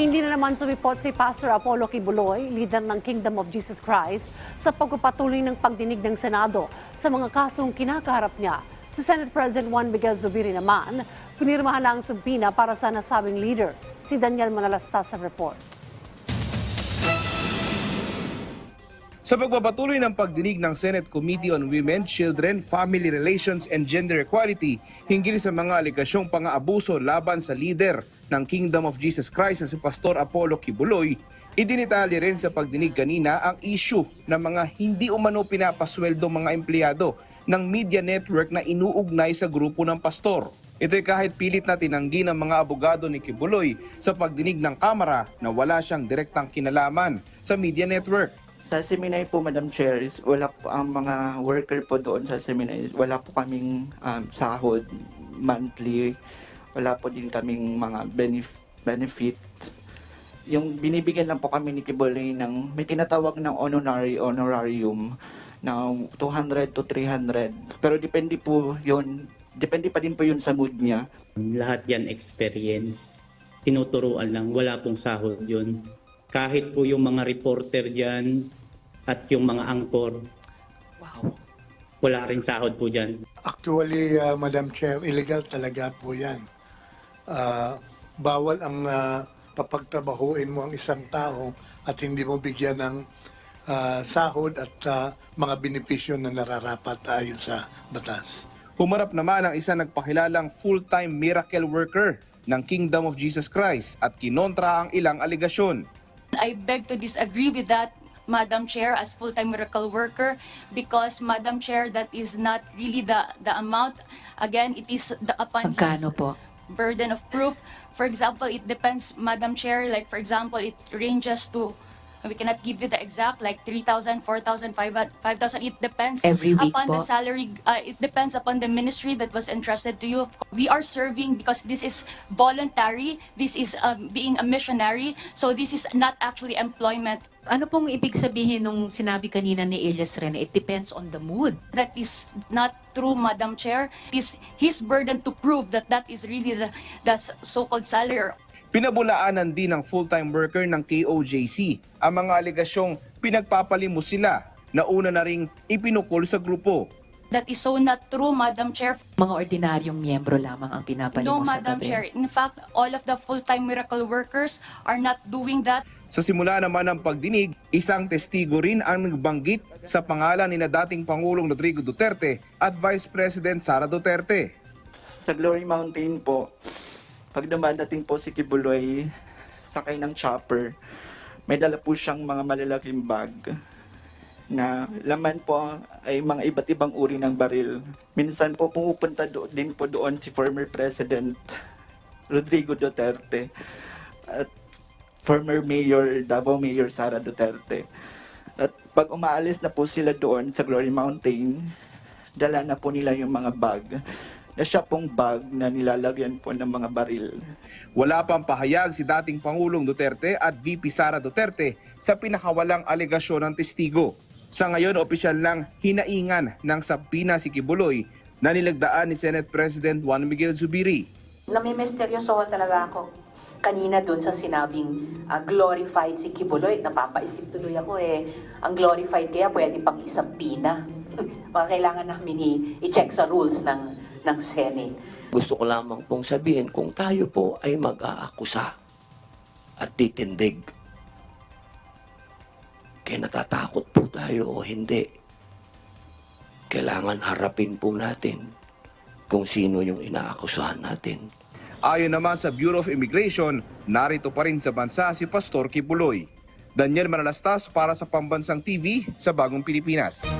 Hindi na naman sumipot si Pastor Apollo Kibuloy, leader ng Kingdom of Jesus Christ, sa pagpapatuloy ng pagdinig ng Senado sa mga kasong kinakaharap niya. Si Senate President Juan Miguel Zubiri naman, pinirmahan na ang sumpina para sa nasabing leader. Si Daniel Manalastas sa report. Sa pagpapatuloy ng pagdinig ng Senate Committee on Women, Children, Family Relations and Gender Equality hinggil sa mga alikasyong pang-aabuso laban sa leader ng Kingdom of Jesus Christ na si Pastor Apollo Kibuloy, idinitali rin sa pagdinig kanina ang issue ng mga hindi umano pinapasweldo mga empleyado ng media network na inuugnay sa grupo ng pastor. Ito'y kahit pilit na tinanggi ng mga abogado ni Kibuloy sa pagdinig ng Kamara na wala siyang direktang kinalaman sa media network. Sa seminary po, Madam Chair, is wala po ang mga worker po doon sa seminary. Wala po kaming um, sahod monthly. Wala po din kaming mga benef- benefit. Yung binibigyan lang po kami ni Kibuloy ng may tinatawag ng honorary honorarium na 200 to 300. Pero depende po yun, depende pa din po yun sa mood niya. Lahat yan experience. Tinuturuan lang, wala pong sahod yun. Kahit po yung mga reporter dyan at yung mga angkor, Wow. wala rin sahod po dyan. Actually, uh, Madam Chair, illegal talaga po yan. Ah, bawal ang uh, papagtrabahuin mo ang isang tao at hindi mo bigyan ng ah, sahod at ah, mga benepisyo na nararapat ayon sa batas. Humarap naman ang isa nagpakilalang full-time miracle worker ng Kingdom of Jesus Christ at kinontra ang ilang aligasyon. I beg to disagree with that, Madam Chair, as full-time miracle worker, because, Madam Chair, that is not really the, the amount. Again, it is the upon his Magkano po? burden of proof. For example, it depends, Madam Chair, like for example, it ranges to, we cannot give you the exact, like 3,000, 4,000, 5,000, it depends Every week upon the po? salary, uh, it depends upon the ministry that was entrusted to you. We are serving because this is voluntary, this is um, being a missionary, so this is not actually employment. Ano pong ibig sabihin nung sinabi kanina ni Elias Ren? It depends on the mood. That is not true, Madam Chair. It is his burden to prove that that is really the, the so-called salary Pinabulaanan din ng full-time worker ng KOJC ang mga aligasyong pinagpapalimos sila na una na ring ipinukol sa grupo. That is so not true, Madam Chair. Mga ordinaryong miyembro lamang ang No, pinapalimos sa Madam gabi. Chair. In fact, all of the full-time miracle workers are not doing that. Sa simula naman ng pagdinig, isang testigo rin ang nagbanggit sa pangalan ni na dating Pangulong Rodrigo Duterte at Vice President Sara Duterte. Sa Glory Mountain po, pag dumadating po si Kibuloy, sakay ng chopper, may dala po siyang mga malalaking bag na laman po ay mga iba't ibang uri ng baril. Minsan po pumupunta do- din po doon si former President Rodrigo Duterte at former Mayor, Davao Mayor Sara Duterte. At pag umaalis na po sila doon sa Glory Mountain, dala na po nila yung mga bag siya pong bag na nilalagyan po ng mga baril. Wala pang pahayag si dating Pangulong Duterte at VP Sara Duterte sa pinakawalang alegasyon ng testigo. Sa ngayon, opisyal lang hinaingan ng sabina si Kibuloy na nilagdaan ni Senate President Juan Miguel Zubiri. Namimisteryoso talaga ako kanina doon sa sinabing ah, glorified si Kibuloy. Napapaisip tuloy ako eh, ang glorified kaya pwede pang isang pina. Kailangan namin i-check sa rules ng, ng Senate. Gusto ko lamang pong sabihin kung tayo po ay mag-aakusa at titindig. Kaya natatakot po tayo o hindi. Kailangan harapin po natin kung sino yung inaakusahan natin. Ayon naman sa Bureau of Immigration, narito pa rin sa bansa si Pastor Kibuloy. Daniel Manalastas para sa Pambansang TV sa Bagong Pilipinas.